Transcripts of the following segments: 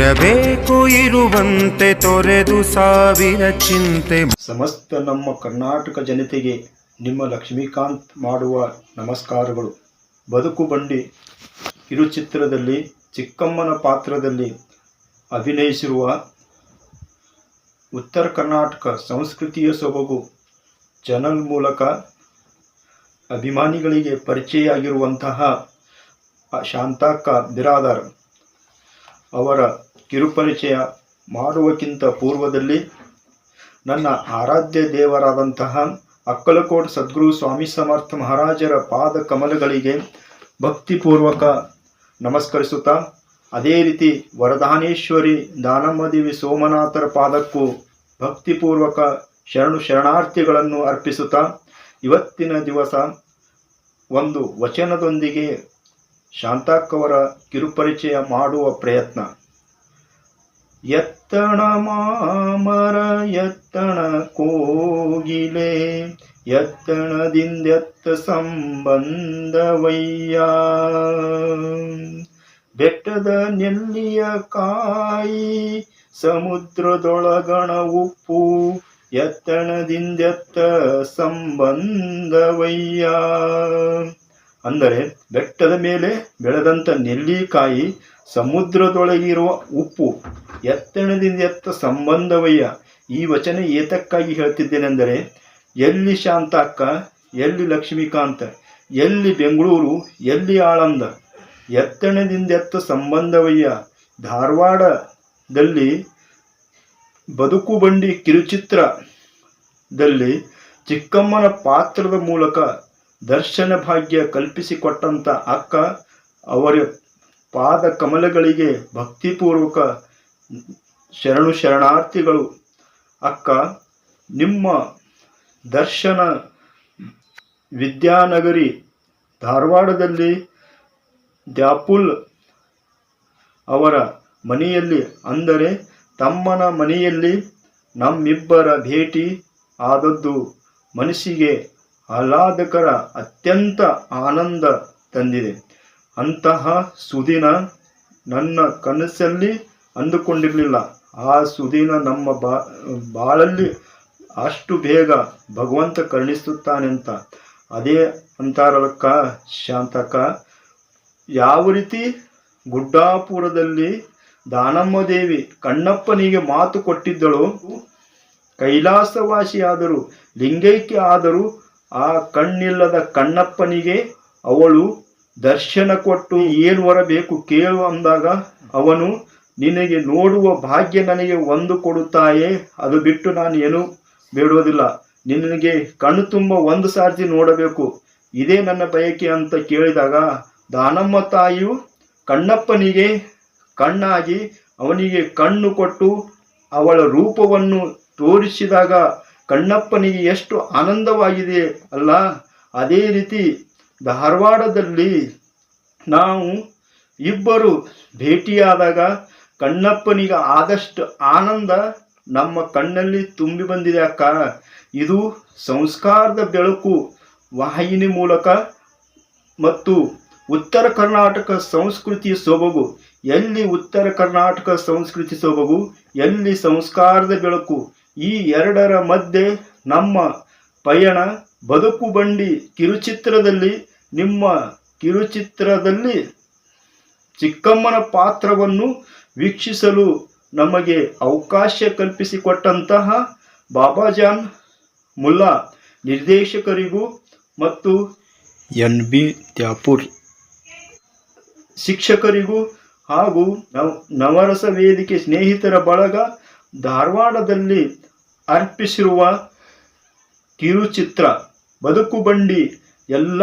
ಇರಬೇಕು ಇರುವಂತೆ ತೊರೆದು ಸಾವಿರ ಚಿಂತೆ. ಸಮಸ್ತ ನಮ್ಮ ಕರ್ನಾಟಕ ಜನತೆಗೆ ನಿಮ್ಮ ಲಕ್ಷ್ಮೀಕಾಂತ್ ಮಾಡುವ ನಮಸ್ಕಾರಗಳು. ಬದುಕು ಬಂಡಿ, ಕಿರುಚಿತ್ರದಲ್ಲಿ, ಚಿಕ್ಕಮ್ಮನ ಪಾತ್ರದಲ್ಲಿ ಅಭಿನಯಿಸಿರುವ ಉತ್ತರ ಕರ್ನಾಟಕ ಸಂಸ್ಕೃತಿಯ ಸೊಬಗು ಚಾನಲ್ ಮೂಲಕ ಅಭಿಮಾನಿಗಳಿಗೆ ಪರಿಚಯ ಆಗಿರುವಂತಹ ಶಾಂತಾಕ್ಕ ಬಿರಾದಾರ್ ಅವರ ಕಿರುಪರಿಚಯ ಮಾಡುವಕ್ಕಿಂತ ಪೂರ್ವದಲ್ಲಿ ನನ್ನ ಆರಾಧ್ಯ ದೇವರಾದಂತಹ ಅಕ್ಕಲಕೋಟ್ ಸದ್ಗುರು ಸ್ವಾಮಿ ಸಮರ್ಥ ಮಹಾರಾಜರ ಪಾದ ಕಮಲಗಳಿಗೆ ಭಕ್ತಿಪೂರ್ವಕ ನಮಸ್ಕರಿಸುತ್ತಾ, ಅದೇ ರೀತಿ ವರದಾನೇಶ್ವರಿ ದಾನಮ್ಮದೇವಿ ಸೋಮನಾಥರ ಪಾದಕ್ಕೂ ಭಕ್ತಿಪೂರ್ವಕ ಶರಣು ಶರಣಾರ್ಥಿಗಳನ್ನು ಅರ್ಪಿಸುತ್ತಾ, ಇವತ್ತಿನ ದಿವಸ ಒಂದು ವಚನದೊಂದಿಗೆ ಶಾಂತಾಕ್ಕವರ ಕಿರುಪರಿಚಯ ಮಾಡುವ ಪ್ರಯತ್ನ. ಎತ್ತಣ ಮಾಮರ ಎತ್ತಣ ಕೋಗಿಲೆ ಎತ್ತಣದಿಂದೆತ್ತ ಸಂಬಂಧವಯ್ಯ. ಬೆಟ್ಟದ ನೆಲ್ಲಿಯ ಕಾಯಿ ಸಮುದ್ರದೊಳಗಣ ಉಪ್ಪು ಎತ್ತಣದಿಂದೆತ್ತ ಸಂಬಂಧವಯ್ಯ. ಅಂದರೆ ಬೆಟ್ಟದ ಮೇಲೆ ಬೆಳೆದಂಥ ನೆಲ್ಲಿಕಾಯಿ ಸಮುದ್ರದೊಳಗಿರುವ ಉಪ್ಪು ಎತ್ತಣದಿಂದ ಎತ್ತ ಸಂಬಂಧವಯ್ಯ. ಈ ವಚನ ಏತಕ್ಕಾಗಿ ಹೇಳ್ತಿದ್ದೇನೆಂದರೆ, ಎಲ್ಲಿ ಶಾಂತಾಕ್ಕ, ಎಲ್ಲಿ ಲಕ್ಷ್ಮೀಕಾಂತ, ಎಲ್ಲಿ ಬೆಂಗಳೂರು, ಎಲ್ಲಿ ಆಳಂದ. ಎತ್ತಣದಿಂದ ಎತ್ತ ಸಂಬಂಧವಯ್ಯ. ಧಾರವಾಡದಲ್ಲಿ ಬದುಕು ಬಂಡಿ ಕಿರುಚಿತ್ರದಲ್ಲಿ ಚಿಕ್ಕಮ್ಮನ ಪಾತ್ರದ ಮೂಲಕ ದರ್ಶನ ಭಾಗ್ಯ ಕಲ್ಪಿಸಿಕೊಟ್ಟಂಥ ಅಕ್ಕ ಅವರ ಪಾದ ಕಮಲಗಳಿಗೆ ಭಕ್ತಿಪೂರ್ವಕ ಶರಣು ಶರಣಾರ್ಥಿಗಳು. ಅಕ್ಕ, ನಿಮ್ಮ ದರ್ಶನ ವಿದ್ಯಾನಗರಿ ಧಾರವಾಡದಲ್ಲಿ ದ್ಯಾಪುಲ್ ಅವರ ಮನೆಯಲ್ಲಿ ಅಂದರೆ ತಮ್ಮನ ಮನೆಯಲ್ಲಿ ನಮ್ಮಿಬ್ಬರ ಭೇಟಿ ಆದದ್ದು ಮನಸ್ಸಿಗೆ ಆಹ್ಲಾದಕರ ಅತ್ಯಂತ ಆನಂದ ತಂದಿದೆ. ಅಂತಹ ಸುದಿನ ನನ್ನ ಕನಸಲ್ಲಿ ಅಂದುಕೊಂಡಿರಲಿಲ್ಲ. ಆ ಸುದಿನ ನಮ್ಮ ಬಾ, ಬಾಳಲ್ಲಿ ಅಷ್ಟು ಬೇಗ ಭಗವಂತ ಕರುಣಿಸುತ್ತಾನೆಂತ. ಅದೇ ಅಂತಾರಲಕ್ಕ ಶಾಂತಕ, ಯಾವ ರೀತಿ ಗುಡ್ಡಾಪುರದಲ್ಲಿ ದಾನಮ್ಮ ದೇವಿ ಕಣ್ಣಪ್ಪನಿಗೆ ಮಾತು ಕೊಟ್ಟಿದ್ದಳು, ಕೈಲಾಸವಾಸಿಯಾದರೂ, ಲಿಂಗೈಕ್ಯ ಆದರೂ ಆ ಕಣ್ಣಿಲ್ಲದ ಕಣ್ಣಪ್ಪನಿಗೆ ಅವಳು ದರ್ಶನ ಕೊಟ್ಟು ಏನು ಬರಬೇಕು ಕೇಳು ಅಂದಾಗ ಅವನು, ನಿನಗೆ ನೋಡುವ ಭಾಗ್ಯ ನನಗೆ ಒಂದು ಕೊಡುತ್ತಾಯೇ? ಅದು ಬಿಟ್ಟು ನಾನು ಏನು ಬೇಡುವುದಿಲ್ಲ. ನಿನಗೆ ಕಣ್ಣು ತುಂಬ ಒಂದು ಸಾರ್ತಿ ನೋಡಬೇಕು. ಇದೇ ನನ್ನ ಬಯಕೆ ಅಂತ ಕೇಳಿದಾಗ ದಾನಮ್ಮ ತಾಯಿಯು ಕಣ್ಣಪ್ಪನಿಗೆ ಕಣ್ಣಾಗಿ ಅವನಿಗೆ ಕಣ್ಣು ಕೊಟ್ಟು ಅವಳ ರೂಪವನ್ನು ತೋರಿಸಿದಾಗ ಕಣ್ಣಪ್ಪನಿಗೆ ಎಷ್ಟು ಆನಂದವಾಗಿದೆ ಅಲ್ಲ? ಅದೇ ರೀತಿ ಧಾರವಾಡದಲ್ಲಿ ನಾವು ಇಬ್ಬರು ಭೇಟಿಯಾದಾಗ ಕಣ್ಣಪ್ಪನಿಗೆ ಆದಷ್ಟು ಆನಂದ ನಮ್ಮ ಕಣ್ಣಲ್ಲಿ ತುಂಬಿ ಬಂದಿದೆ ಅಕ್ಕ. ಇದು ಸಂಸ್ಕಾರದ ಬೆಳಕು ವಾಹಿನಿ ಮೂಲಕ ಮತ್ತು ಉತ್ತರ ಕರ್ನಾಟಕ ಸಂಸ್ಕೃತಿ ಸೊಬಗು. ಎಲ್ಲಿ ಉತ್ತರ ಕರ್ನಾಟಕ ಸಂಸ್ಕೃತಿ ಸೊಬಗು, ಎಲ್ಲಿ ಸಂಸ್ಕಾರದ ಬೆಳಕು? ಈ ಎರಡರ ಮಧ್ಯೆ ನಮ್ಮ ಪಯಣ ಬದುಕು ಬಂಡಿ ಕಿರುಚಿತ್ರದಲ್ಲಿ, ನಿಮ್ಮ ಕಿರುಚಿತ್ರದಲ್ಲಿ ಚಿಕ್ಕಮ್ಮನ ಪಾತ್ರವನ್ನು ವೀಕ್ಷಿಸಲು ನಮಗೆ ಅವಕಾಶ ಕಲ್ಪಿಸಿಕೊಟ್ಟಂತಹ ಬಾಬಾಜಾನ್ ಮುಲ್ಲಾ, ನಿರ್ದೇಶಕರಿಗೂ ಮತ್ತು ಎನ್ ಬಿ ತ್ಯಾಪುರ್ ಶಿಕ್ಷಕರಿಗೂ ಹಾಗೂ ನವ ನವರಸ ವೇದಿಕೆ ಸ್ನೇಹಿತರ ಬಳಗ ಧಾರವಾಡದಲ್ಲಿ ಅರ್ಪಿಸಿರುವ ಕಿರುಚಿತ್ರ ಬದುಕು ಬಂಡಿ, ಎಲ್ಲ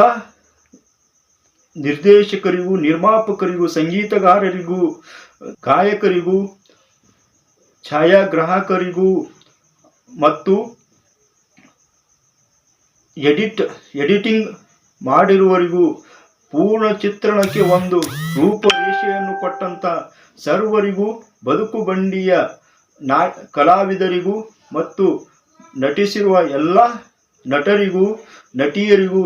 ನಿರ್ದೇಶಕರಿಗೂ, ನಿರ್ಮಾಪಕರಿಗೂ, ಸಂಗೀತಗಾರರಿಗೂ, ಗಾಯಕರಿಗೂ, ಛಾಯಾಗ್ರಾಹಕರಿಗೂ ಮತ್ತು ಎಡಿಟ್, ಎಡಿಟಿಂಗ್ ಮಾಡಿರುವರಿಗೂ ಪೂರ್ಣ ಚಿತ್ರಣಕ್ಕೆ ಒಂದು ರೂಪರೇಷೆಯನ್ನು ಕೊಟ್ಟಂತ ಸರ್ವರಿಗೂ, ಬದುಕು ಬಂಡಿಯ ನಾ ಕಲಾವಿದರಿಗೂ ಮತ್ತು ನಟಿಸಿರುವ ಎಲ್ಲ ನಟರಿಗೂ, ನಟಿಯರಿಗೂ,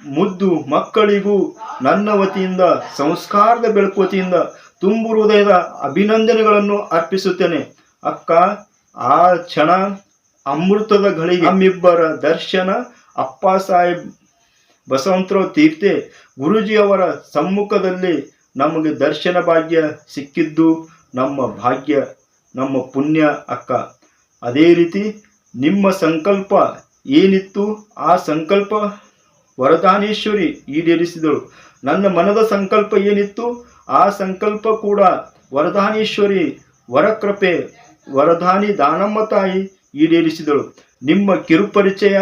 ಮುದ್ದು ಮಕ್ಕಳಿಗೂ, ನನ್ನ ವತಿಯಿಂದ, ಸಂಸ್ಕಾರದ ಬೆಳಕು ವತಿಯಿಂದ, ತುಂಬು ಹೃದಯದ ಅಭಿನಂದನೆಗಳನ್ನು ಅರ್ಪಿಸುತ್ತೇನೆ. ಅಕ್ಕ, ಆ ಕ್ಷಣ ಅಮೃತದ ಗಳಿಗೆ ನಮ್ಮಿಬ್ಬರ ದರ್ಶನ ಅಪ್ಪ ಸಾಹೇಬ್ ಬಸವಂತರಾವ್ ತೀರ್ಥೆ ಗುರುಜಿಯವರ ಸಮ್ಮುಖದಲ್ಲಿ ನಮಗೆ ದರ್ಶನ ಭಾಗ್ಯ ಸಿಕ್ಕಿದ್ದು ನಮ್ಮ ಭಾಗ್ಯ, ನಮ್ಮ ಪುಣ್ಯ ಅಕ್ಕ. ಅದೇ ರೀತಿ ನಿಮ್ಮ ಸಂಕಲ್ಪ ಏನಿತ್ತು ಆ ಸಂಕಲ್ಪ ವರದಾನೇಶ್ವರಿ ಈಡೇರಿಸಿದಳು. ನನ್ನ ಮನದ ಸಂಕಲ್ಪ ಏನಿತ್ತು ಆ ಸಂಕಲ್ಪ ಕೂಡ ವರದಾನೇಶ್ವರಿ ವರಕೃಪೆ, ವರದಾನಿ ದಾನಮ್ಮ ತಾಯಿ ಈಡೇರಿಸಿದಳು. ನಿಮ್ಮ ಕಿರುಪರಿಚಯ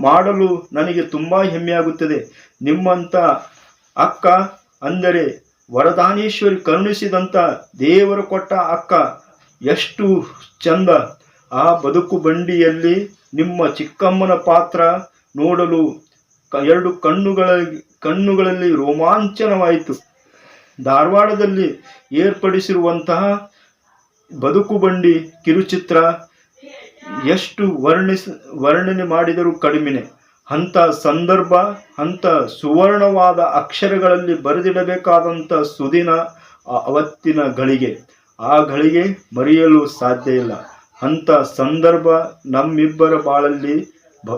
ಮಾಡಲು ನನಗೆ ತುಂಬ ಹೆಮ್ಮೆಯಾಗುತ್ತದೆ. ನಿಮ್ಮಂಥ ಅಕ್ಕ ಅಂದರೆ ವರದಾನೇಶ್ವರಿ ಕರುಣಿಸಿದಂಥ ದೇವರು ಕೊಟ್ಟ ಅಕ್ಕ ಎಷ್ಟು ಚಂದ. ಆ ಬದುಕು ಬಂಡಿಯಲ್ಲಿ ನಿಮ್ಮ ಚಿಕ್ಕಮ್ಮನ ಪಾತ್ರ ನೋಡಲು ಎರಡು ಕಣ್ಣುಗಳ ಕಣ್ಣುಗಳಲ್ಲಿ ರೋಮಾಂಚನವಾಯಿತು. ಧಾರವಾಡದಲ್ಲಿ ಏರ್ಪಡಿಸಿರುವಂತಹ ಬದುಕು ಬಂಡಿ ಕಿರುಚಿತ್ರ ಎಷ್ಟು ವರ್ಣಿಸ, ವರ್ಣನೆ ಮಾಡಿದರೂ ಕಡಿಮೆನೆ. ಅಂಥ ಸಂದರ್ಭ, ಅಂಥ ಸುವರ್ಣವಾದ ಅಕ್ಷರಗಳಲ್ಲಿ ಬರೆದಿಡಬೇಕಾದಂಥ ಸುದಿನ ಅವತ್ತಿನ ಗಳಿಗೆ ಆ ಗಳಿಗೆ ಮರೆಯಲು ಸಾಧ್ಯ ಇಲ್ಲ. ಅಂಥ ಸಂದರ್ಭ ನಮ್ಮಿಬ್ಬರ ಬಾಳಲ್ಲಿ ಭ,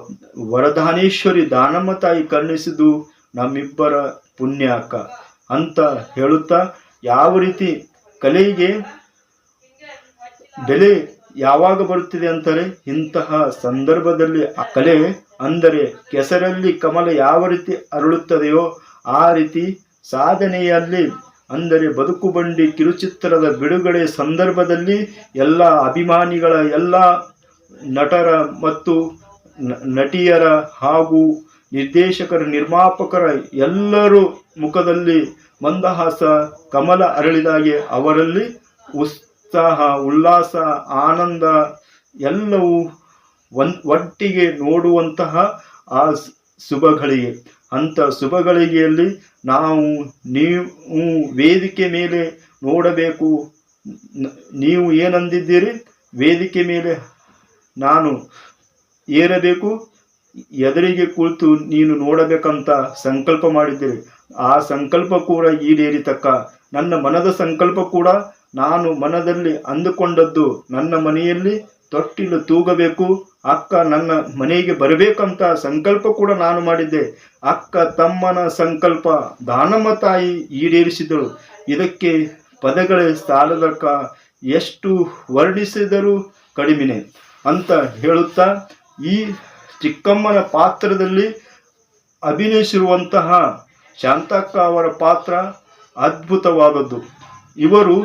ವರದಾನೇಶ್ವರಿ ದಾನಮ್ಮ ತಾಯಿ ಕರುಣಿಸಿದ್ದು ನಮ್ಮಿಬ್ಬರ ಪುಣ್ಯ ಅಂತ ಹೇಳುತ್ತಾ, ಯಾವ ರೀತಿ ಕಲೆಗೆ ಬೆಲೆ ಯಾವಾಗ ಬರುತ್ತಿದೆ ಅಂತಾರೆ, ಇಂತಹ ಸಂದರ್ಭದಲ್ಲಿ ಆ ಕಲೆ ಅಂದರೆ ಕೆಸರಲ್ಲಿ ಕಮಲ ಯಾವ ರೀತಿ ಅರಳುತ್ತದೆಯೋ ಆ ರೀತಿ ಸಾಧನೆಯಲ್ಲಿ ಅಂದರೆ ಬದುಕು ಬಂಡಿ ಕಿರುಚಿತ್ರದ ಬಿಡುಗಡೆ ಸಂದರ್ಭದಲ್ಲಿ ಎಲ್ಲ ಅಭಿಮಾನಿಗಳ, ಎಲ್ಲ ನಟರ ಮತ್ತು ನಟಿಯರ ಹಾಗೂ ನಿರ್ದೇಶಕರ, ನಿರ್ಮಾಪಕರ ಎಲ್ಲರೂ ಮುಖದಲ್ಲಿ ಮಂದಹಾಸ, ಕಮಲ ಅರಳಿದಾಗೆ ಅವರಲ್ಲಿ ಉತ್ಸಾಹ, ಉಲ್ಲಾಸ, ಆನಂದ ಎಲ್ಲವೂ ಒನ್, ಒಟ್ಟಿಗೆ ನೋಡುವಂತಹ ಆ ಶುಭಗಳಿಗೆ. ಅಂಥ ಶುಭಗಳಿಗೆಯಲ್ಲಿ ನಾವು ನೀವು ವೇದಿಕೆ ಮೇಲೆ ನೋಡಬೇಕು. ನೀವು ಏನಂದಿದ್ದೀರಿ? ವೇದಿಕೆ ಮೇಲೆ ನಾನು ಏರಬೇಕು. ಎದುರಿಗೆ ಕುಳಿತು ನೀನು ನೋಡಬೇಕಂತ ಸಂಕಲ್ಪ ಮಾಡಿದ್ದೀರಿ. ಆ ಸಂಕಲ್ಪ ಕೂಡ ಈಡೇರಿತಕ್ಕ. ನನ್ನ ಮನದ ಸಂಕಲ್ಪ ಕೂಡ ನಾನು ಮನದಲ್ಲಿ ಅಂದುಕೊಂಡದ್ದು ನನ್ನ ಮನೆಯಲ್ಲಿ ತೊಟ್ಟಿಲು ತೂಗಬೇಕು, ಅಕ್ಕ ನನ್ನ ಮನೆಗೆ ಬರಬೇಕಂತ ಸಂಕಲ್ಪ ಕೂಡ ನಾನು ಮಾಡಿದ್ದೆ. ಅಕ್ಕ ತಮ್ಮನ ಸಂಕಲ್ಪ ದಾನಮ್ಮ ತಾಯಿ ಈಡೇರಿಸಿದಳು. ಇದಕ್ಕೆ ಪದಗಳೇ ಸಾಲದಕ್ಕ ಎಷ್ಟು ವರ್ಣಿಸಿದರೂ ಕಡಿಮೆನೆ ಅಂತ ಹೇಳುತ್ತಾ ಈ ಚಿಕ್ಕಮ್ಮನ ಪಾತ್ರದಲ್ಲಿ ಅಭಿನಯಿಸಿರುವಂತಹ ಶಾಂತಕ್ಕ ಅವರ ಪಾತ್ರ ಅದ್ಭುತವಾದದ್ದು. ಇವರು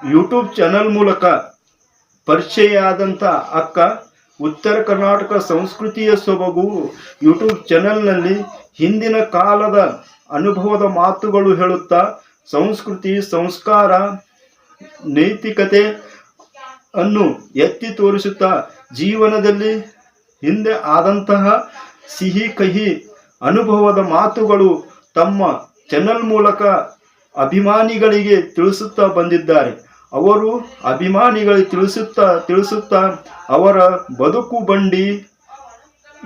ಯೂಟ್ಯೂಬ್ ಚಾನಲ್ ಮೂಲಕ ಪರಿಚಯ ಆದಂಥ ಅಕ್ಕ ಉತ್ತರ ಕರ್ನಾಟಕ ಸಂಸ್ಕೃತಿಯ ಸೊಬಗು ಯೂಟ್ಯೂಬ್ ಚಾನೆಲ್ನಲ್ಲಿ ಹಿಂದಿನ ಕಾಲದ ಅನುಭವದ ಮಾತುಗಳು ಹೇಳುತ್ತಾ ಸಂಸ್ಕೃತಿ, ಸಂಸ್ಕಾರ, ನೈತಿಕತೆ ಅನ್ನು ಎತ್ತಿ ತೋರಿಸುತ್ತಾ ಜೀವನದಲ್ಲಿ ಹಿಂದೆ ಆದಂತಹ ಸಿಹಿ, ಕಹಿ ಅನುಭವದ ಮಾತುಗಳು ತಮ್ಮ ಚಾನೆಲ್ ಮೂಲಕ ಅಭಿಮಾನಿಗಳಿಗೆ ತಿಳಿಸುತ್ತಾ ಬಂದಿದ್ದಾರೆ. ಅವರು ಅಭಿಮಾನಿಗಳಿಗೆ ತಿಳಿಸುತ್ತಾ ತಿಳಿಸುತ್ತಾ ಅವರ ಬದುಕು ಬಂಡಿ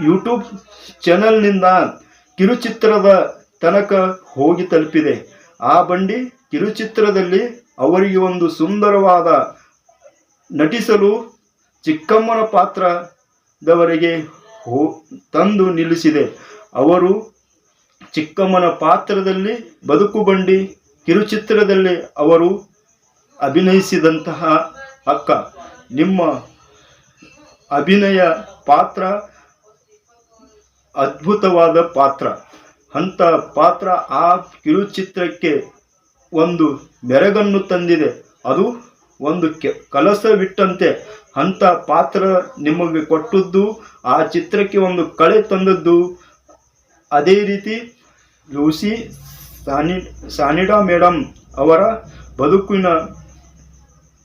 ಯೂಟ್ಯೂಬ್ ಚಾನಲ್ನಿಂದ ಕಿರುಚಿತ್ರದ ತನಕ ಹೋಗಿ ತಲುಪಿದೆ. ಆ ಬಂಡಿ ಕಿರುಚಿತ್ರದಲ್ಲಿ ಅವರಿಗೆ ಒಂದು ಸುಂದರವಾದ ನಟಿಸಲು ಚಿಕ್ಕಮ್ಮನ ಪಾತ್ರದವರೆಗೆ ಹೋ, ತಂದು ನಿಲ್ಲಿಸಿದೆ. ಅವರು ಚಿಕ್ಕಮ್ಮನ ಪಾತ್ರದಲ್ಲಿ ಬದುಕು ಬಂಡಿ ಕಿರುಚಿತ್ರದಲ್ಲಿ ಅವರು ಅಭಿನಯಿಸಿದಂತಹ ಅಕ್ಕ, ನಿಮ್ಮ ಅಭಿನಯ ಪಾತ್ರ ಅದ್ಭುತವಾದ ಪಾತ್ರ. ಅಂತ ಪಾತ್ರ ಆ ಕಿರುಚಿತ್ರಕ್ಕೆ ಒಂದು ಮೆರಗನ್ನು ತಂದಿದೆ. ಅದು ಒಂದು ಕೆ, ಕಲಸವಿಟ್ಟಂತೆ. ಅಂಥ ಪಾತ್ರ ನಿಮಗೆ ಕೊಟ್ಟದ್ದು, ಆ ಚಿತ್ರಕ್ಕೆ ಒಂದು ಕಳೆ ತಂದದ್ದು. ಅದೇ ರೀತಿ ಲೂಸಿ ಸಾನಿ, ಸಾನಿಡಾ ಮೇಡಮ್ ಅವರ ಬದುಕಿನ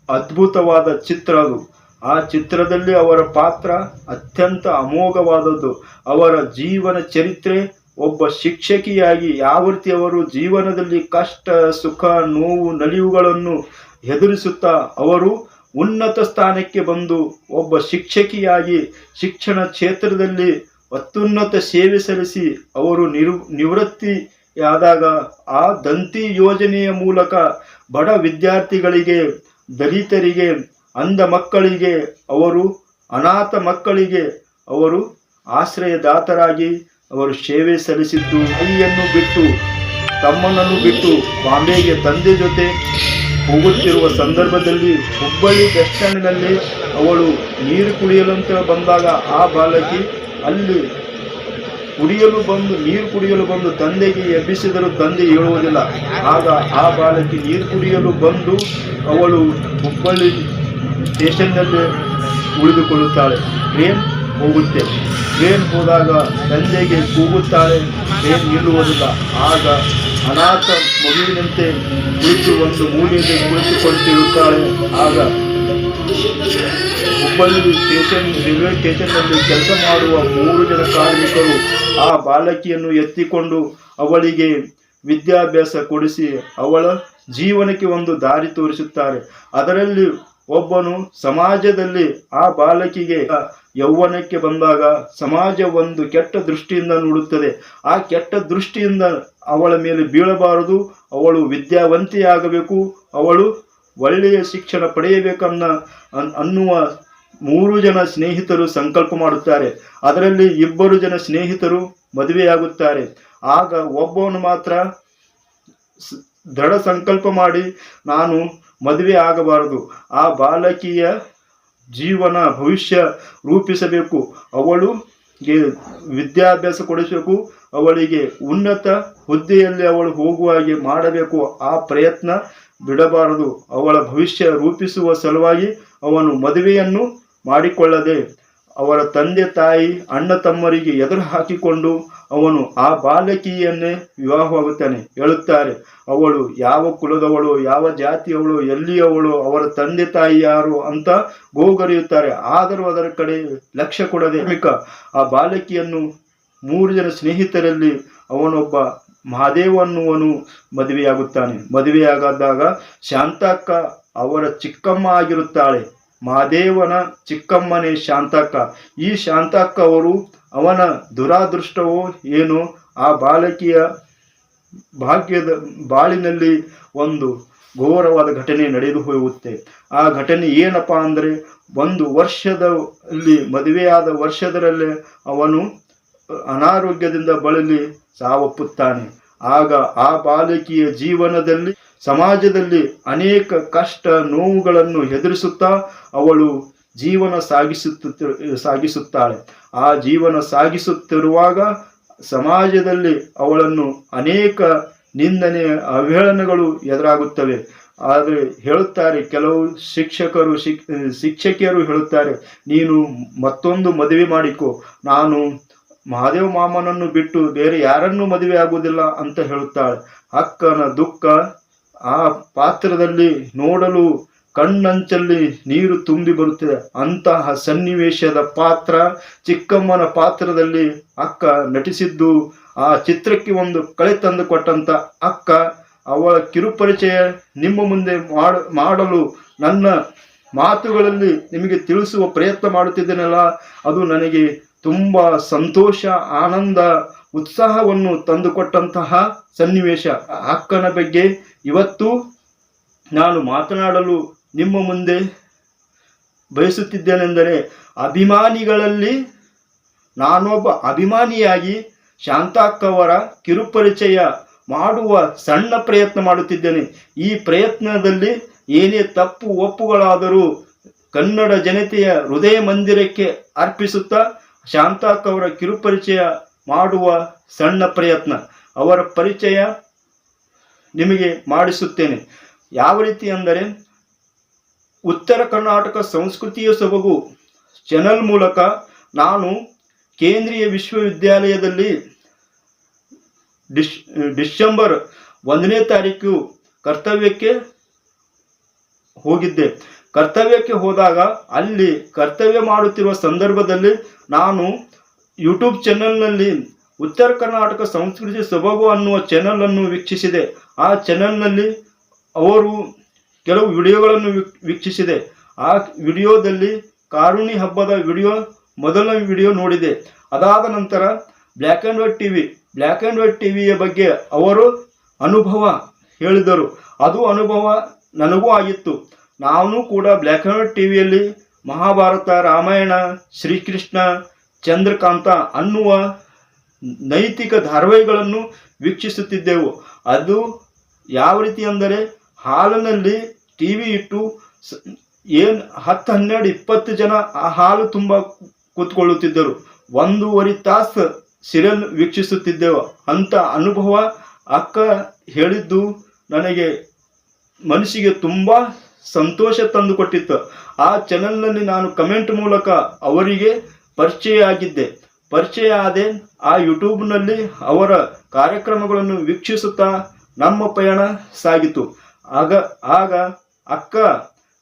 ಅದ್ಭುತವಾದ ಚಿತ್ರ ಅದು. ಆ ಚಿತ್ರದಲ್ಲಿ ಅವರ ಪಾತ್ರ ಅತ್ಯಂತ ಅಮೋಘವಾದದ್ದು. ಅವರ ಜೀವನ ಚರಿತ್ರೆ ಒಬ್ಬ ಶಿಕ್ಷಕಿಯಾಗಿ ಯಾವ ರೀತಿ ಅವರು ಜೀವನದಲ್ಲಿ ಕಷ್ಟ, ಸುಖ, ನೋವು, ನಲಿವುಗಳನ್ನು ಎದುರಿಸುತ್ತಾ ಅವರು ಉನ್ನತ ಸ್ಥಾನಕ್ಕೆ ಬಂದು ಒಬ್ಬ ಶಿಕ್ಷಕಿಯಾಗಿ ಶಿಕ್ಷಣ ಕ್ಷೇತ್ರದಲ್ಲಿ ಅತ್ಯುನ್ನತ ಸೇವೆ ಸಲ್ಲಿಸಿ ಅವರು ನಿರು, ನಿವೃತ್ತಿಯಾದಾಗ ಆ ದಂತಿ ಯೋಜನೆಯ ಮೂಲಕ ಬಡ ವಿದ್ಯಾರ್ಥಿಗಳಿಗೆ ದಲಿತರಿಗೆ, ಅಂಧ ಮಕ್ಕಳಿಗೆ ಅವರು, ಅನಾಥ ಮಕ್ಕಳಿಗೆ ಅವರು ಆಶ್ರಯದಾತರಾಗಿ ಅವರು ಸೇವೆ ಸಲ್ಲಿಸಿದ್ದು ತಾಯಿಯನ್ನು ಬಿಟ್ಟು, ತಮ್ಮನನ್ನು ಬಿಟ್ಟು ಬಾಂಬೆಗೆ ತಂದೆ ಜೊತೆ ಹೋಗುತ್ತಿರುವ ಸಂದರ್ಭದಲ್ಲಿ ಹುಬ್ಬಳ್ಳಿ ಬಸ್ ಸ್ಟ್ಯಾಂಡಿನಲ್ಲಿ ಅವಳು ನೀರು ಕುಡಿಯಲಂತ ಬಂದಾಗ ಆ ಬಾಲಕಿ ಅಲ್ಲಿ ಕುಡಿಯಲು ಬಂದು, ನೀರು ಕುಡಿಯಲು ಬಂದು ತಂದೆಗೆ ಎಬ್ಬಿಸಿದರೂ ತಂದೆ ಹೇಳುವುದಿಲ್ಲ. ಆಗ ಆ ಬಾಲಕಿ ನೀರು ಕುಡಿಯಲು ಬಂದು ಅವಳು ಹುಬ್ಬಳ್ಳಿ ಸ್ಟೇಷನ್ನಲ್ಲಿ ಉಳಿದುಕೊಳ್ಳುತ್ತಾಳೆ. ಟ್ರೇನ್ ಹೋಗುತ್ತೆ. ಟ್ರೇನ್ ಹೋದಾಗ ತಂದೆಗೆ ಕೂಗುತ್ತಾಳೆ. ಟ್ರೇನ್ ನಿಲ್ಲುವುದಿಲ್ಲ. ಆಗ ಅನಾಥ ಮಗುವಿನಂತೆ ಕುಳಿತು ಒಂದು ಮೂಲೆಯಲ್ಲಿ ಕುಳಿತುಕೊಳ್ತಿರುತ್ತಾಳೆ. ಆಗ ಹುಬ್ಬಳ್ಳಿ ಸ್ಟೇಷನ್ ರೈಲ್ವೆ ಸ್ಟೇಷನ್ನಲ್ಲಿ ಕೆಲಸ ಮಾಡುವ ಮೂರು ಜನ ಕಾರ್ಮಿಕರು ಆ ಬಾಲಕಿಯನ್ನು ಎತ್ತಿಕೊಂಡು ಅವಳಿಗೆ ವಿದ್ಯಾಭ್ಯಾಸ ಕೊಡಿಸಿ ಅವಳ ಜೀವನಕ್ಕೆ ಒಂದು ದಾರಿ ತೋರಿಸುತ್ತಾರೆ. ಅದರಲ್ಲಿ ಒಬ್ಬನು ಸಮಾಜದಲ್ಲಿ ಆ ಬಾಲಕಿಗೆ ಯೌವನಕ್ಕೆ ಬಂದಾಗ ಸಮಾಜ ಒಂದು ಕೆಟ್ಟ ದೃಷ್ಟಿಯಿಂದ ನೋಡುತ್ತದೆ. ಆ ಕೆಟ್ಟ ದೃಷ್ಟಿಯಿಂದ ಅವಳ ಮೇಲೆ ಬೀಳಬಾರದು. ಅವಳು ವಿದ್ಯಾವಂತಿಯಾಗಬೇಕು. ಅವಳು ಒಳ್ಳೆಯ ಶಿಕ್ಷಣ ಪಡೆಯಬೇಕನ್ನ ಅನ್- ಅನ್ನುವ ಮೂರು ಜನ ಸ್ನೇಹಿತರು ಸಂಕಲ್ಪ ಮಾಡುತ್ತಾರೆ. ಅದರಲ್ಲಿ ಇಬ್ಬರು ಜನ ಸ್ನೇಹಿತರು ಮದುವೆಯಾಗುತ್ತಾರೆ. ಆಗ ಒಬ್ಬವನು ಮಾತ್ರ ದೃಢ ಸಂಕಲ್ಪ ಮಾಡಿ, ನಾನು ಮದುವೆ ಆಗಬಾರದು. ಆ ಬಾಲಕಿಯ ಜೀವನ ಭವಿಷ್ಯ ರೂಪಿಸಬೇಕು. ಅವಳು ವಿದ್ಯಾಭ್ಯಾಸ ಕೊಡಿಸಬೇಕು. ಅವಳಿಗೆ ಉನ್ನತ ಹುದ್ದೆಯಲ್ಲಿ ಅವಳು ಹೋಗುವ ಹಾಗೆ ಮಾಡಬೇಕು. ಆ ಪ್ರಯತ್ನ ಬಿಡಬಾರದು. ಅವಳ ಭವಿಷ್ಯ ರೂಪಿಸುವ ಸಲುವಾಗಿ ಅವನು ಮದುವೆಯನ್ನು ಮಾಡಿಕೊಳ್ಳದೆ ಅವರ ತಂದೆ ತಾಯಿ, ಅಣ್ಣ ತಮ್ಮರಿಗೆ ಎದುರು ಹಾಕಿಕೊಂಡು ಅವನು ಆ ಬಾಲಕಿಯನ್ನೇ ವಿವಾಹವಾಗುತ್ತಾನೆ ಹೇಳುತ್ತಾರೆ. ಅವಳು ಯಾವ ಕುಲದವಳು, ಯಾವ ಜಾತಿಯವಳು, ಎಲ್ಲಿಯವಳು, ಅವರ ತಂದೆ ತಾಯಿ ಯಾರು ಅಂತ ಗೋಗರಿಯುತ್ತಾರೆ. ಆದರೂ ಅದರ ಕಡೆ ಲಕ್ಷ್ಯ ಕೊಡದೆ ಆ ಬಾಲಕಿಯನ್ನು ಮೂರು ಜನ ಸ್ನೇಹಿತರಲ್ಲಿ ಅವನೊಬ್ಬ ಮಹಾದೇವ ಅನ್ನುವನು ಮದುವೆಯಾಗುತ್ತಾನೆ. ಮದುವೆಯಾಗದಾಗ ಶಾಂತಕ್ಕ ಅವರ ಚಿಕ್ಕಮ್ಮ ಆಗಿರುತ್ತಾಳೆ. ಮಹಾದೇವನ ಚಿಕ್ಕಮ್ಮನೇ ಶಾಂತಕ್ಕ. ಈ ಶಾಂತಕ್ಕ ಅವರು ಅವನ ದುರಾದೃಷ್ಟವೋ ಏನು ಆ ಬಾಲಕಿಯ ಭಾಗ್ಯದ ಬಾಳಿನಲ್ಲಿ ಒಂದು ಘೋರವಾದ ಘಟನೆ ನಡೆದು ಹೋಗುತ್ತೆ. ಆ ಘಟನೆ ಏನಪ್ಪಾ ಅಂದರೆ ಒಂದು ವರ್ಷದಲ್ಲಿ, ಮದುವೆಯಾದ ವರ್ಷದರಲ್ಲೇ ಅವನು ಅನಾರೋಗ್ಯದಿಂದ ಬಳಲಿ ಸಾವಪ್ಪುತ್ತಾನೆ. ಆಗ ಆ ಬಾಲಕಿಯ ಜೀವನದಲ್ಲಿ ಸಮಾಜದಲ್ಲಿ ಅನೇಕ ಕಷ್ಟ ನೋವುಗಳನ್ನು ಎದುರಿಸುತ್ತಾ ಅವಳು ಜೀವನ ಸಾಗಿಸುತ್ತ, ಸಾಗಿಸುತ್ತಾಳೆ. ಆ ಜೀವನ ಸಾಗಿಸುತ್ತಿರುವಾಗ ಸಮಾಜದಲ್ಲಿ ಅವಳನ್ನು ಅನೇಕ ನಿಂದನೆ ಅವಹೇಳನಗಳು ಎದುರಾಗುತ್ತವೆ. ಆದರೆ ಹೇಳುತ್ತಾರೆ, ಕೆಲವು ಶಿಕ್ಷಕರು, ಶಿಕ್, ಶಿಕ್ಷಕಿಯರು ಹೇಳುತ್ತಾರೆ, ನೀನು ಮತ್ತೊಂದು ಮದುವೆ ಮಾಡಿಕೊ. ನಾನು ಮಹಾದೇವ ಮಾಮನನ್ನು ಬಿಟ್ಟು ಬೇರೆ ಯಾರನ್ನೂ ಮದುವೆ ಆಗುವುದಿಲ್ಲ ಅಂತ ಹೇಳುತ್ತಾಳೆ. ಅಕ್ಕನ ದುಃಖ ಆ ಪಾತ್ರದಲ್ಲಿ ನೋಡಲು ಕಣ್ಣಂಚಲ್ಲಿ ನೀರು ತುಂಬಿ ಬರುತ್ತದೆ. ಅಂತಹ ಸನ್ನಿವೇಶದ ಪಾತ್ರ ಚಿಕ್ಕಮ್ಮನ ಪಾತ್ರದಲ್ಲಿ ಅಕ್ಕ ನಟಿಸಿದ್ದು, ಆ ಚಿತ್ರಕ್ಕೆ ಒಂದು ಕಳೆ ತಂದು ಕೊಟ್ಟಂತ ಅಕ್ಕ, ಅವಳ ಕಿರುಪರಿಚಯ ನಿಮ್ಮ ಮುಂದೆ ಮಾಡ, ಮಾಡಲು ನನ್ನ ಮಾತುಗಳಲ್ಲಿ ನಿಮಗೆ ತಿಳಿಸುವ ಪ್ರಯತ್ನ ಮಾಡುತ್ತಿದ್ದೇನಲ್ಲ, ಅದು ನನಗೆ ತುಂಬ ಸಂತೋಷ, ಆನಂದ ಉತ್ಸಾಹವನ್ನು ತಂದುಕೊಟ್ಟಂತಹ ಸನ್ನಿವೇಶ. ಅಕ್ಕನ ಬಗ್ಗೆ ಇವತ್ತು ನಾನು ಮಾತನಾಡಲು ನಿಮ್ಮ ಮುಂದೆ ಬಯಸುತ್ತಿದ್ದೇನೆಂದರೆ, ಅಭಿಮಾನಿಗಳಲ್ಲಿ ನಾನೊಬ್ಬ ಅಭಿಮಾನಿಯಾಗಿ ಶಾಂತಾಕ್ಕವರ ಕಿರುಪರಿಚಯ ಮಾಡುವ ಸಣ್ಣ ಪ್ರಯತ್ನ ಮಾಡುತ್ತಿದ್ದೇನೆ. ಈ ಪ್ರಯತ್ನದಲ್ಲಿ ಏನೇ ತಪ್ಪು ಒಪ್ಪುಗಳಾದರೂ ಕನ್ನಡ ಜನತೆಯ ಹೃದಯ ಮಂದಿರಕ್ಕೆ ಅರ್ಪಿಸುತ್ತಾ ಶಾಂತಾಕ್ಕವರ ಕಿರುಪರಿಚಯ ಮಾಡುವ ಸಣ್ಣ ಪ್ರಯತ್ನ. ಅವರ ಪರಿಚಯ ನಿಮಗೆ ಮಾಡಿಸುತ್ತೇನೆ. ಯಾವ ರೀತಿ ಅಂದರೆ, ಉತ್ತರ ಕರ್ನಾಟಕ ಸಂಸ್ಕೃತಿಯ ಸೊಬಗು ಚಾನಲ್ ಮೂಲಕ ನಾನು ಕೇಂದ್ರೀಯ ವಿಶ್ವವಿದ್ಯಾಲಯದಲ್ಲಿ ಡಿಶ್ ಡಿಸೆಂಬರ್ ಒಂದನೇ ತಾರೀಕು ಕರ್ತವ್ಯಕ್ಕೆ ಹೋಗಿದ್ದೆ. ಕರ್ತವ್ಯಕ್ಕೆ ಹೋದಾಗ ಅಲ್ಲಿ ಕರ್ತವ್ಯ ಮಾಡುತ್ತಿರುವ ಸಂದರ್ಭದಲ್ಲಿ ನಾನು ಯೂಟ್ಯೂಬ್ ಚಾನೆಲ್ನಲ್ಲಿ ಉತ್ತರ ಕರ್ನಾಟಕ ಸಂಸ್ಕೃತಿ ಸೊಬಗು ಅನ್ನುವ ಚಾನಲನ್ನು ವೀಕ್ಷಿಸಿದೆ. ಆ ಚಾನೆಲ್ನಲ್ಲಿ ಅವರು ಕೆಲವು ವಿಡಿಯೋಗಳನ್ನು ವೀಕ್- ವೀಕ್ಷಿಸಿದೆ. ಆ ವಿಡಿಯೋದಲ್ಲಿ ಕಾರುಣಿ ಹಬ್ಬದ ವಿಡಿಯೋ ಮೊದಲ ವಿಡಿಯೋ ನೋಡಿದೆ. ಅದಾದ ನಂತರ black and white T V black and white T ವಿಯ ಬಗ್ಗೆ ಅವರು ಅನುಭವ ಹೇಳಿದರು. ಅದು ಅನುಭವ ನನಗೂ ಆಗಿತ್ತು. ನಾನು ಕೂಡ ಬ್ಲ್ಯಾಕ್ ಆ್ಯಂಡ್ ವೈಟ್ ಟಿ ವಿಯಲ್ಲಿ ಮಹಾಭಾರತ, ರಾಮಾಯಣ, ಶ್ರೀಕೃಷ್ಣ ಚಂದ್ರಕಾಂತ ಅನ್ನುವ ನೈತಿಕ ಧಾರಾವಾಹಿಗಳನ್ನು ವೀಕ್ಷಿಸುತ್ತಿದ್ದೆವು. ಅದು ಯಾವ ರೀತಿ ಅಂದರೆ ಹಾಲಿನಲ್ಲಿ ಟಿ ವಿ ಇಟ್ಟು ಏನು ಹತ್ತು ಹನ್ನೆರಡು ಇಪ್ಪತ್ತು ಜನ ಆ ಹಾಲು ತುಂಬ ಕೂತ್ಕೊಳ್ಳುತ್ತಿದ್ದರು. ಒಂದೂವರೆ ತಾಸು ಸೀರಿಯಲ್ ವೀಕ್ಷಿಸುತ್ತಿದ್ದೆವು. ಅಂತ ಅನುಭವ ಅಕ್ಕ ಹೇಳಿದ್ದು ನನಗೆ ಮನಸ್ಸಿಗೆ ತುಂಬ ಸಂತೋಷ ತಂದುಕೊಟ್ಟಿತ್ತು. ಆ ಚಾನೆಲ್ನಲ್ಲಿ ನಾನು ಕಮೆಂಟ್ ಮೂಲಕ ಅವರಿಗೆ ಪರಿಚಯ ಆಗಿದ್ದೆ ಪರಿಚಯ ಆದೆ ಆ ಯೂಟ್ಯೂಬ್ನಲ್ಲಿ ಅವರ ಕಾರ್ಯಕ್ರಮಗಳನ್ನು ವೀಕ್ಷಿಸುತ್ತಾ ನಮ್ಮ ಪಯಣ ಸಾಗಿತು. ಆಗ ಆಗ, ಅಕ್ಕ,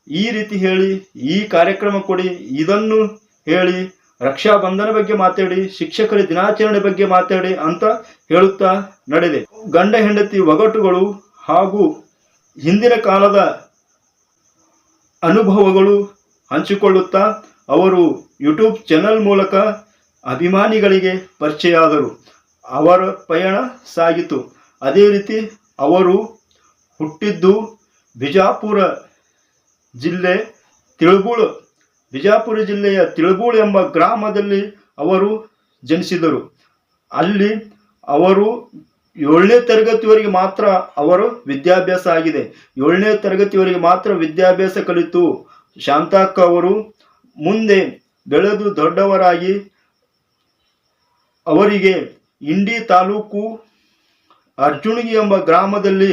ಈ ರೀತಿ ಹೇಳಿ, ಈ ಕಾರ್ಯಕ್ರಮ ಕೊಡಿ, ಇದನ್ನು ಹೇಳಿ, ರಕ್ಷಾ ಬಂಧನ ಬಗ್ಗೆ ಮಾತಾಡಿ, ಶಿಕ್ಷಕರ ದಿನಾಚರಣೆ ಬಗ್ಗೆ ಮಾತಾಡಿ ಅಂತ ಹೇಳುತ್ತಾ ನಡೆದೆ. ಗಂಡ ಹೆಂಡತಿ ಒಗಟುಗಳು ಹಾಗೂ ಹಿಂದಿನ ಕಾಲದ ಅನುಭವಗಳು ಹಂಚಿಕೊಳ್ಳುತ್ತಾ ಅವರು ಯೂಟ್ಯೂಬ್ ಚಾನೆಲ್ ಮೂಲಕ ಅಭಿಮಾನಿಗಳಿಗೆ ಪರಿಚಯ ಆದರು ಅವರ ಪಯಣ ಸಾಗಿತು. ಅದೇ ರೀತಿ ಅವರು ಹುಟ್ಟಿದ್ದು ಬಿಜಾಪುರ ಜಿಲ್ಲೆ ತಿಳುಬೂಳು, ಬಿಜಾಪುರ ಜಿಲ್ಲೆಯ ತಿಳುಬೂಳು ಎಂಬ ಗ್ರಾಮದಲ್ಲಿ ಅವರು ಜನಿಸಿದರು. ಅಲ್ಲಿ ಅವರು ಏಳನೇ ತರಗತಿವರೆಗೆ ಮಾತ್ರ ಅವರು ವಿದ್ಯಾಭ್ಯಾಸ ಆಗಿದೆ. ಏಳನೇ ತರಗತಿವರೆಗೆ ಮಾತ್ರ ವಿದ್ಯಾಭ್ಯಾಸ ಕಲಿತು. ಶಾಂತಾಕ್ಕ ಅವರು ಮುಂದೆ ಬೆಳೆದು ದೊಡ್ಡವರಾಗಿ ಅವರಿಗೆ ಇಂಡಿ ತಾಲೂಕು ಅರ್ಜುನಗಿ ಎಂಬ ಗ್ರಾಮದಲ್ಲಿ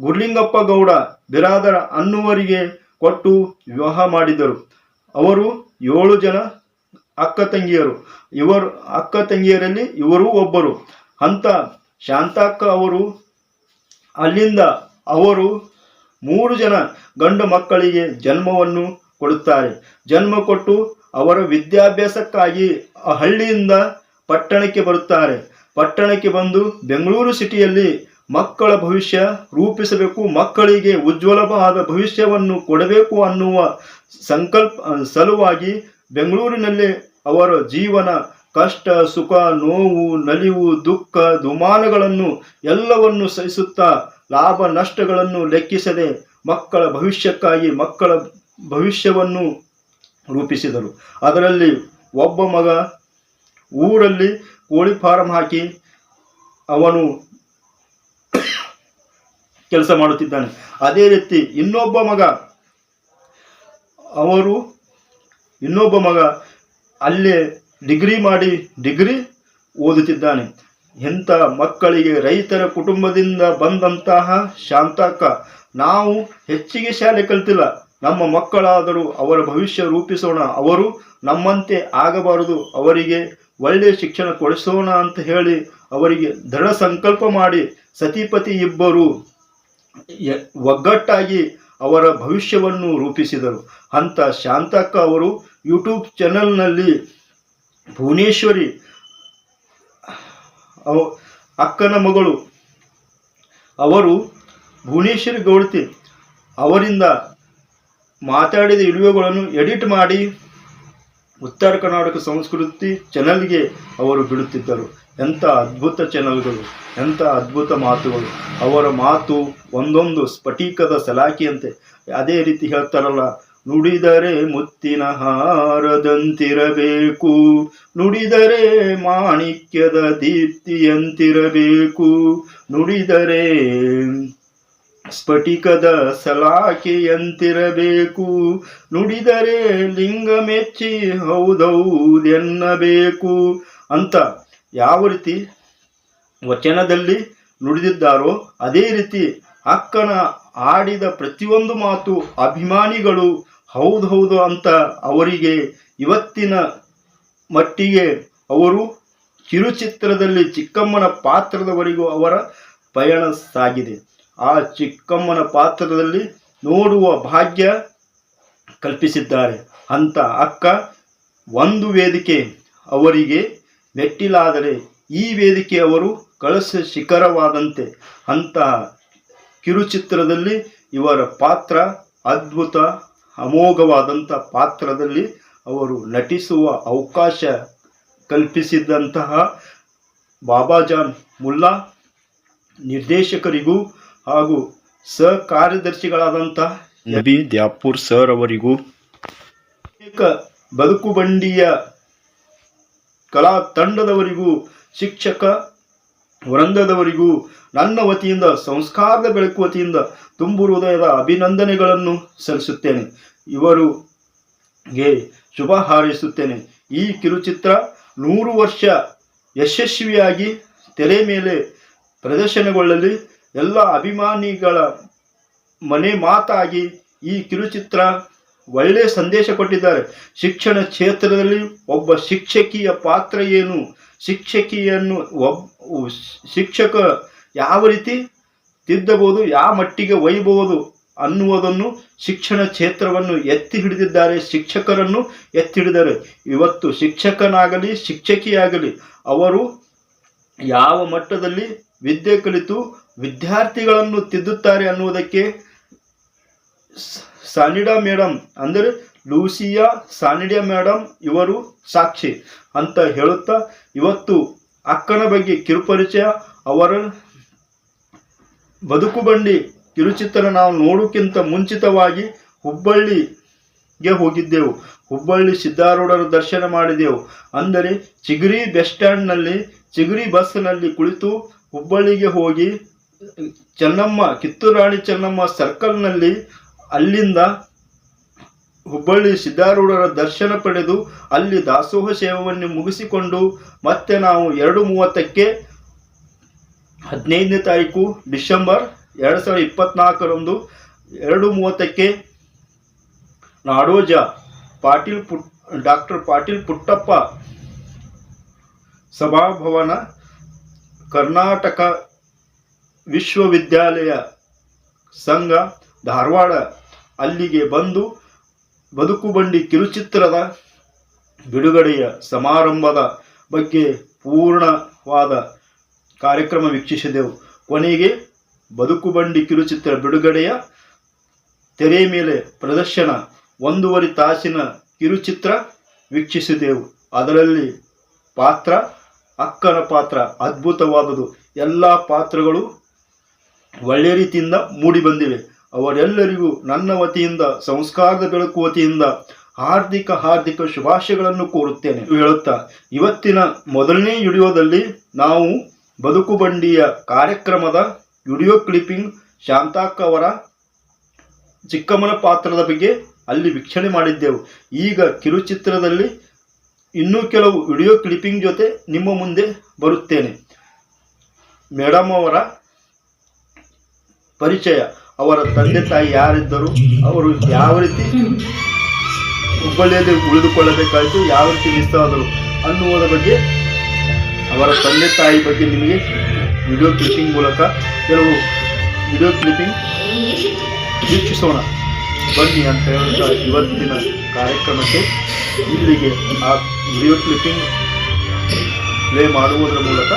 ಗುರ್ಲಿಂಗಪ್ಪ ಗೌಡ, ಬಿರಾದರ ಅನ್ನುವರಿಗೆ ಕೊಟ್ಟು ವಿವಾಹ ಮಾಡಿದರು. ಅವರು ಏಳು ಜನ ಅಕ್ಕ ತಂಗಿಯರು. ಇವರು ಅಕ್ಕ ತಂಗಿಯರಲ್ಲಿ ಇವರು ಒಬ್ಬರು. ಅಂತ ಶಾಂತಾಕ್ಕ ಅವರು ಅಲ್ಲಿಂದ ಅವರು ಮೂರು ಜನ ಗಂಡು ಮಕ್ಕಳಿಗೆ ಜನ್ಮವನ್ನು ಕೊಡುತ್ತಾರೆ. ಜನ್ಮ ಕೊಟ್ಟು ಅವರ ವಿದ್ಯಾಭ್ಯಾಸಕ್ಕಾಗಿ ಹಳ್ಳಿಯಿಂದ ಪಟ್ಟಣಕ್ಕೆ ಬರುತ್ತಾರೆ. ಪಟ್ಟಣಕ್ಕೆ ಬಂದು ಬೆಂಗಳೂರು ಸಿಟಿಯಲ್ಲಿ ಮಕ್ಕಳ ಭವಿಷ್ಯ ರೂಪಿಸಬೇಕು, ಮಕ್ಕಳಿಗೆ ಉಜ್ವಲವಾದ ಭವಿಷ್ಯವನ್ನು ಕೊಡಬೇಕು ಅನ್ನುವ ಸಂಕಲ್ಪ, ಸಲುವಾಗಿ ಬೆಂಗಳೂರಿನಲ್ಲಿ ಅವರ ಜೀವನ ಕಷ್ಟ, ಸುಖ, ನೋವು, ನಲಿವು, ದುಃಖ, ದುಮಾನಗಳನ್ನು ಎಲ್ಲವನ್ನು ಸಹಿಸುತ್ತಾ ಲಾಭ ನಷ್ಟಗಳನ್ನು ಲೆಕ್ಕಿಸದೆ ಮಕ್ಕಳ ಭವಿಷ್ಯಕ್ಕಾಗಿ ಮಕ್ಕಳ ಭವಿಷ್ಯವನ್ನು ರೂಪಿಸಿದರು. ಅದರಲ್ಲಿ ಒಬ್ಬ ಮಗ ಊರಲ್ಲಿ ಕೋಳಿ ಫಾರಂ ಹಾಕಿ ಅವನು ಕೆಲಸ ಮಾಡುತ್ತಿದ್ದಾನೆ. ಅದೇ ರೀತಿ ಇನ್ನೊಬ್ಬ ಮಗ, ಅವರು ಇನ್ನೊಬ್ಬ ಮಗ ಅಲ್ಲೇ ಡಿಗ್ರಿ ಮಾಡಿ ಡಿಗ್ರಿ ಓದುತ್ತಿದ್ದಾನೆ. ಇಂಥ ಮಕ್ಕಳಿಗೆ ರೈತರ ಕುಟುಂಬದಿಂದ ಬಂದಂತಹ ಶಾಂತಕ್ಕ, ನಾವು ಹೆಚ್ಚಿಗೆ ಶಾಲೆ ಕಲ್ತಿಲ್ಲ. ನಮ್ಮ ಮಕ್ಕಳಾದರೂ ಅವರ ಭವಿಷ್ಯ ರೂಪಿಸೋಣ. ಅವರು ನಮ್ಮಂತೆ ಆಗಬಾರದು. ಅವರಿಗೆ ಒಳ್ಳೆಯ ಶಿಕ್ಷಣ ಕೊಡಿಸೋಣ ಅಂತ ಹೇಳಿ ಅವರಿಗೆ ದೃಢ ಸಂಕಲ್ಪ ಮಾಡಿ ಸತಿಪತಿ ಇಬ್ಬರು ಒಗ್ಗಟ್ಟಾಗಿ ಅವರ ಭವಿಷ್ಯವನ್ನು ರೂಪಿಸಿದರು. ಅಂತ ಶಾಂತಕ್ಕ ಅವರು ಯೂಟ್ಯೂಬ್ ಚಾನಲ್ನಲ್ಲಿ ಭುವನೇಶ್ವರಿ ಅವ ಅಕ್ಕನ ಮಗಳು. ಅವರು ಭುವನೇಶ್ವರಿ ಗೌಡತಿ ಅವರಿಂದ ಮಾತಾಡಿದ ವಿಡಿಯೋಗಳನ್ನು ಎಡಿಟ್ ಮಾಡಿ ಉತ್ತರ ಕರ್ನಾಟಕ ಸಂಸ್ಕೃತಿ ಚಾನಲ್ಗೆ ಅವರು ಬಿಡುತ್ತಿದ್ದರು. ಎಂಥ ಅದ್ಭುತ ಚಾನಲ್ಗಳು, ಎಂಥ ಅದ್ಭುತ ಮಾತುಗಳು. ಅವರ ಮಾತು ಒಂದೊಂದು ಸ್ಫಟಿಕದ ಸಲಾಕಿಯಂತೆ ಅದೇ ರೀತಿ ಹೇಳ್ತಾರಲ್ಲ, ನುಡಿದರೆ ಮುತ್ತಿನ ಹಾರದಂತಿರಬೇಕು. ನುಡಿದರೆ ಮಾಣಿಕ್ಯದ ದೀಪ್ತಿಯಂತಿರಬೇಕು. ನುಡಿದರೆ ಸ್ಫಟಿಕದ ಸಲಾಕೆಯಂತಿರಬೇಕು ನುಡಿದರೆ ಲಿಂಗ ಮೆಚ್ಚಿ ಹೌದೌದೆನ್ನಬೇಕು. ಅಂತ ಯಾವ ರೀತಿ ವಚನದಲ್ಲಿ ನುಡಿದಿದ್ದಾರೋ, ಅದೇ ರೀತಿ ಅಕ್ಕನ ಆಡಿದ ಪ್ರತಿಯೊಂದು ಮಾತು ಅಭಿಮಾನಿಗಳು ಹೌದು ಹೌದು ಅಂತ ಅವರಿಗೆ ಇವತ್ತಿನ ಮಟ್ಟಿಗೆ ಅವರು ಕಿರುಚಿತ್ರದಲ್ಲಿ ಚಿಕ್ಕಮ್ಮನ ಪಾತ್ರದವರೆಗೂ ಅವರ ಪಯಣ ಸಾಗಿದೆ. ಆ ಚಿಕ್ಕಮ್ಮನ ಪಾತ್ರದಲ್ಲಿ ನೋಡುವ ಭಾಗ್ಯ ಕಲ್ಪಿಸಿದ್ದಾರೆ. ಅಂತ ಅಕ್ಕ ಒಂದು ವೇದಿಕೆ ಅವರಿಗೆ ಮೆಟ್ಟಿಲಾದರೆ ಈ ವೇದಿಕೆ ಅವರು ಕಳಸ ಶಿಖರವಾದಂತೆ. ಅಂತಹ ಕಿರುಚಿತ್ರದಲ್ಲಿ ಇವರ ಪಾತ್ರ ಅದ್ಭುತ, ಅಮೋಘವಾದಂಥ ಪಾತ್ರದಲ್ಲಿ ಅವರು ನಟಿಸುವ ಅವಕಾಶ ಕಲ್ಪಿಸಿದಂತಹ ಬಾಬಾಜಾನ್ ಮುಲ್ಲಾ ನಿರ್ದೇಶಕರಿಗೂ ಹಾಗೂ ಸಹಕಾರ್ಯದರ್ಶಿಗಳಾದಂಥ ನಬಿ ದ್ಯಾಪುರ್ ಸರ್ ಅವರಿಗೂ ಅನೇಕ ಬದುಕು ಬಂಡಿಯ ಕಲಾ ತಂಡದವರಿಗೂ ಶಿಕ್ಷಕ ವೃಂದದವರಿಗೂ ನನ್ನ ವತಿಯಿಂದ ಸಂಸ್ಕಾರದ ಬೆಳಕು ವತಿಯಿಂದ ತುಂಬು ಹೃದಯದ ಅಭಿನಂದನೆಗಳನ್ನು ಸಲ್ಲಿಸುತ್ತೇನೆ. ಇವರುಗೆ ಶುಭ ಹಾರೈಸುತ್ತೇನೆ. ಈ ಕಿರುಚಿತ್ರ ನೂರು ವರ್ಷ ಯಶಸ್ವಿಯಾಗಿ ತೆರೆ ಮೇಲೆ ಪ್ರದರ್ಶನಗೊಳ್ಳಲಿ. ಎಲ್ಲ ಅಭಿಮಾನಿಗಳ ಮನೆ ಮಾತಾಗಿ ಈ ಕಿರುಚಿತ್ರ ಒಳ್ಳೆಯ ಸಂದೇಶ ಕೊಟ್ಟಿದ್ದಾರೆ. ಶಿಕ್ಷಣ ಕ್ಷೇತ್ರದಲ್ಲಿ ಒಬ್ಬ ಶಿಕ್ಷಕಿಯ ಪಾತ್ರ ಏನು? ಶಿಕ್ಷಕಿಯನ್ನು ಒಬ್ಬ ಶಿಕ್ಷಕ ಯಾವ ರೀತಿ ತಿದ್ದಬಹುದು, ಯಾವ ಮಟ್ಟಿಗೆ ಒಯ್ಯಬಹುದು ಅನ್ನುವುದನ್ನು ಶಿಕ್ಷಣ ಕ್ಷೇತ್ರವನ್ನು ಎತ್ತಿ ಹಿಡಿದಿದ್ದಾರೆ, ಶಿಕ್ಷಕರನ್ನು ಎತ್ತಿ ಹಿಡಿದ್ದಾರೆ ಇವತ್ತು ಶಿಕ್ಷಕನಾಗಲಿ, ಶಿಕ್ಷಕಿಯಾಗಲಿ, ಅವರು ಯಾವ ಮಟ್ಟದಲ್ಲಿ ವಿದ್ಯೆ ಕಲಿತು ವಿದ್ಯಾರ್ಥಿಗಳನ್ನು ತಿದ್ದುತ್ತಾರೆ ಅನ್ನುವುದಕ್ಕೆ ಸಾನಿಡಾ ಮೇಡಮ್ ಅಂದರೆ ಲೂಸಿಯಾ ಸಾನಿಡಿಯಾ ಮೇಡಮ್ ಇವರು ಸಾಕ್ಷಿ ಅಂತ ಹೇಳುತ್ತಾ, ಇವತ್ತು ಅಕ್ಕನ ಬಗ್ಗೆ ಕಿರುಪರಿಚಯ, ಅವರ ಬದುಕು ಬಂಡಿ ಕಿರುಚಿತ್ರ ನಾವು ನೋಡೋಕ್ಕಿಂತ ಮುಂಚಿತವಾಗಿ ಹುಬ್ಬಳ್ಳಿಗೆ ಹೋಗಿದ್ದೆವು. ಹುಬ್ಬಳ್ಳಿ ಸಿದ್ಧಾರೂಢರ ದರ್ಶನ ಮಾಡಿದೆವು. ಅಂದರೆ ಚಿಗರಿ ಬಸ್ ಸ್ಟ್ಯಾಂಡ್ನಲ್ಲಿ, ಚಿಗರಿ ಬಸ್ನಲ್ಲಿ ಕುಳಿತು ಹುಬ್ಬಳ್ಳಿಗೆ ಹೋಗಿ ಚೆನ್ನಮ್ಮ, ಕಿತ್ತೂರಾಣಿ ಚೆನ್ನಮ್ಮ ಸರ್ಕಲ್ನಲ್ಲಿ ಅಲ್ಲಿಂದ ಹುಬ್ಬಳ್ಳಿ ಸಿದ್ಧಾರೂಢರ ದರ್ಶನ ಪಡೆದು ಅಲ್ಲಿ ದಾಸೋಹ ಸೇವೆಯನ್ನು ಮುಗಿಸಿಕೊಂಡು ಮತ್ತೆ ನಾವು ಎರಡು ಮೂವತ್ತಕ್ಕೆ ಹದಿನೈದನೇ ತಾರೀಕು ಡಿಸೆಂಬರ್ ಎರಡು ಸಾವಿರದ ಇಪ್ಪತ್ನಾಲ್ಕರಂದು ಎರಡು ಮೂವತ್ತಕ್ಕೆ ನಾಡೋಜ ಪಾಟೀಲ್ ಪುಟ್, ಡಾಕ್ಟರ್ ಪಾಟೀಲ್ ಪುಟ್ಟಪ್ಪ ಸಭಾಭವನ ಕರ್ನಾಟಕ ವಿಶ್ವವಿದ್ಯಾಲಯ ಸಂಘ ಧಾರವಾಡ ಅಲ್ಲಿಗೆ ಬಂದು ಬದುಕುಬಂಡಿ ಕಿರುಚಿತ್ರದ ಬಿಡುಗಡೆಯ ಸಮಾರಂಭದ ಬಗ್ಗೆ ಪೂರ್ಣವಾದ ಕಾರ್ಯಕ್ರಮ ವೀಕ್ಷಿಸಿದೆವು. ಕೊನೆಗೆ ಬದುಕುಬಂಡಿ ಕಿರುಚಿತ್ರ ಬಿಡುಗಡೆಯ ತೆರೆ ಮೇಲೆ ಪ್ರದರ್ಶನ, ಒಂದೂವರೆ ತಾಸಿನ ಕಿರುಚಿತ್ರ ವೀಕ್ಷಿಸಿದೆವು. ಅದರಲ್ಲಿ ಪಾತ್ರ, ಅಕ್ಕನ ಪಾತ್ರ, ಅದ್ಭುತವಾದುದು. ಎಲ್ಲ ಪಾತ್ರಗಳು ಒಳ್ಳೆಯ ರೀತಿಯಿಂದ ಮೂಡಿ ಬಂದಿವೆ. ಅವರೆಲ್ಲರಿಗೂ ನನ್ನ ವತಿಯಿಂದ, ಸಂಸ್ಕಾರದ ಬೆಳಕು ವತಿಯಿಂದ ಹಾರ್ದಿಕ ಹಾರ್ದಿಕ ಶುಭಾಶಯಗಳನ್ನು ಕೋರುತ್ತೇನೆ. ಹೇಳುತ್ತಾ, ಇವತ್ತಿನ ಮೊದಲನೇ ವಿಡಿಯೋದಲ್ಲಿ ನಾವು ಬದುಕು ಬಂಡಿಯ ಕಾರ್ಯಕ್ರಮದ ವಿಡಿಯೋ ಕ್ಲಿಪ್ಪಿಂಗ್ ಶಾಂತಾಕ್ ಅವರ ಚಿಕ್ಕಮ್ಮನ ಪಾತ್ರದ ಬಗ್ಗೆ ಅಲ್ಲಿ ವೀಕ್ಷಣೆ ಮಾಡಿದ್ದೆವು. ಈಗ ಕಿರುಚಿತ್ರದಲ್ಲಿ ಇನ್ನೂ ಕೆಲವು ವಿಡಿಯೋ ಕ್ಲಿಪ್ಪಿಂಗ್ ಜೊತೆ ನಿಮ್ಮ ಮುಂದೆ ಬರುತ್ತೇನೆ. ಮೇಡಮ್ ಅವರ ಪರಿಚಯ. ಅವರ ತಂದೆ ತಾಯಿ ಯಾರಿದ್ದರು, ಅವರು ಯಾವ ರೀತಿ ಹುಬ್ಬಳ್ಳಿಯಲ್ಲಿ ಉಳಿದುಕೊಳ್ಳಬೇಕಾಯಿತು, ಯಾವ ರೀತಿ ಆದರು ಅನ್ನುವುದರ ಬಗ್ಗೆ ಅವರ ತಂದೆ ತಾಯಿ ಬಗ್ಗೆ ನಿಮಗೆ ವಿಡಿಯೋ ಕ್ಲಿಪ್ಪಿಂಗ್ ಮೂಲಕ ಕೆಲವು ವಿಡಿಯೋ ಕ್ಲಿಪ್ಪಿಂಗ್ ವೀಕ್ಷಿಸೋಣ. ಬನ್ನಿ ಅಂತ ಹೇಳುವಂಥ ಇವತ್ತಿನ ಕಾರ್ಯಕ್ರಮಕ್ಕೆ ಇಲ್ಲಿಗೆ ಆ ವಿಡಿಯೋ ಕ್ಲಿಪ್ಪಿಂಗ್ ಪ್ಲೇ ಮಾಡುವುದರ ಮೂಲಕ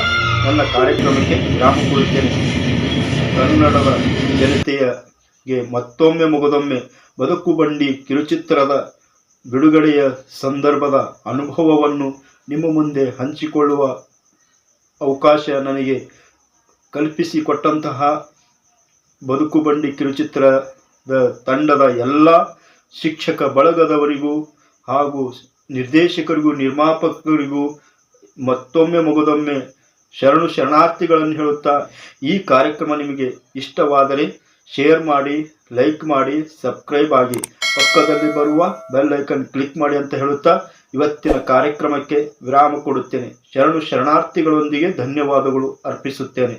ನನ್ನ ಕಾರ್ಯಕ್ರಮಕ್ಕೆ ವಿರಾಮ ಕನ್ನಡದ ಜನತೆಯಗೆ ಮತ್ತೊಮ್ಮೆ ಮುಗದೊಮ್ಮೆ ಬದುಕು ಬಂಡಿ ಕಿರುಚಿತ್ರದ ಬಿಡುಗಡೆಯ ಸಂದರ್ಭದ ಅನುಭವವನ್ನು ನಿಮ್ಮ ಮುಂದೆ ಹಂಚಿಕೊಳ್ಳುವ ಅವಕಾಶ ನನಗೆ ಕಲ್ಪಿಸಿಕೊಟ್ಟಂತಹ ಬದುಕು ಬಂಡಿ ಕಿರುಚಿತ್ರದ ತಂಡದ ಎಲ್ಲ ಶಿಕ್ಷಕ ಬಳಗದವರಿಗೂ ಹಾಗೂ ನಿರ್ದೇಶಕರಿಗೂ, ನಿರ್ಮಾಪಕರಿಗೂ ಮತ್ತೊಮ್ಮೆ ಮುಗದೊಮ್ಮೆ ಶರಣು ಶರಣಾರ್ಥಿಗಳನ್ನು ಹೇಳುತ್ತಾ ಈ ಕಾರ್ಯಕ್ರಮ ನಿಮಗೆ ಇಷ್ಟವಾದರೆ ಶೇರ್ ಮಾಡಿ, ಲೈಕ್ ಮಾಡಿ, ಸಬ್ಸ್ಕ್ರೈಬ್ ಆಗಿ. ಪಕ್ಕದಲ್ಲಿ ಬರುವ ಬೆಲ್ ಐಕನ್ ಕ್ಲಿಕ್ ಮಾಡಿ ಅಂತ ಹೇಳುತ್ತಾ ಇವತ್ತಿನ ಕಾರ್ಯಕ್ರಮಕ್ಕೆ ವಿರಾಮ ಕೊಡುತ್ತೇನೆ. ಶರಣು ಶರಣಾರ್ಥಿಗಳೊಂದಿಗೆ ಧನ್ಯವಾದಗಳು ಅರ್ಪಿಸುತ್ತೇನೆ.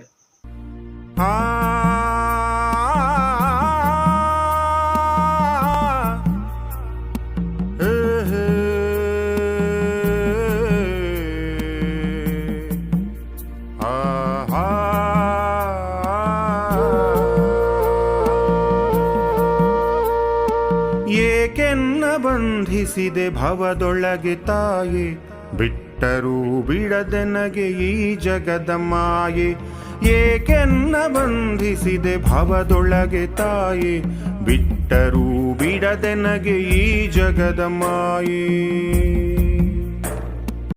ಬಂಧಿಸಿದೆ ಭವದೊಳಗೆ ತಾಯಿ. ಬಿಟ್ಟರೂ ಬಿಡದೆನಗೆ ಈ ಜಗದ ಮಾಯೆ. ಏಕೆನ್ನ ಬಂಧಿಸಿದೆ ಭವದೊಳಗೆ ತಾಯಿ. ಬಿಟ್ಟರೂ ಬಿಡದೆನಗೆ ಈ ಜಗದ ಮಾಯೆ.